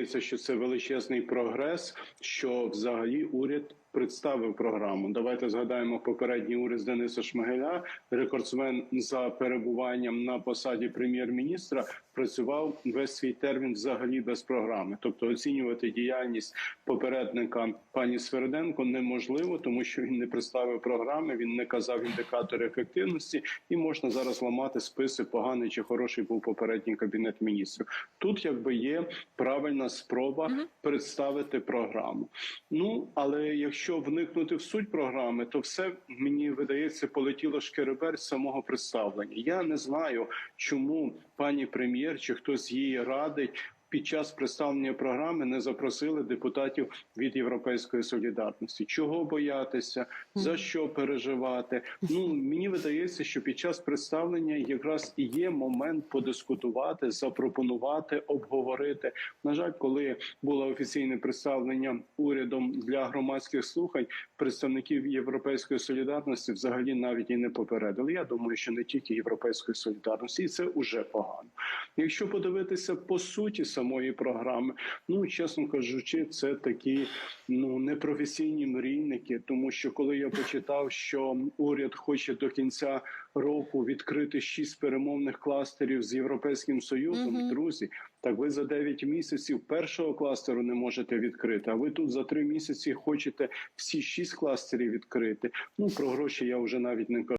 видається, що це величезний прогрес, що взагалі уряд представив програму. Давайте згадаємо попередній уряд Дениса Шмигаля, рекордсмен за перебуванням на посаді прем'єр-міністра, працював весь свій термін взагалі без програми. Тобто оцінювати діяльність попередника пані Сверденко неможливо, тому що він не представив програми, він не казав індикатори ефективності, і можна зараз ламати списи поганий чи хороший був попередній кабінет міністрів. Тут якби є правильна спроба представити програму. Ну але якщо вникнути в суть програми, то все мені видається полетіло шкереберть самого представлення. Я не знаю, чому пані прем'єр чи хтось її радить. Під час представлення програми не запросили депутатів від європейської солідарності. Чого боятися, за що переживати? Ну мені видається, що під час представлення якраз і є момент подискутувати, запропонувати, обговорити. На жаль, коли було офіційне представлення урядом для громадських слухань, представників європейської солідарності взагалі навіть і не попередили. Я думаю, що не тільки європейської солідарності, і це уже погано. Якщо подивитися по суті самої програми, ну чесно кажучи, це такі ну непрофесійні мрійники, тому що коли я почитав, що уряд хоче до кінця року відкрити шість перемовних кластерів з європейським союзом, Мгм. друзі. Так ви за 9 місяців першого кластеру не можете відкрити. А ви тут за 3 місяці хочете всі шість кластерів відкрити. Ну про гроші я вже навіть не кажу.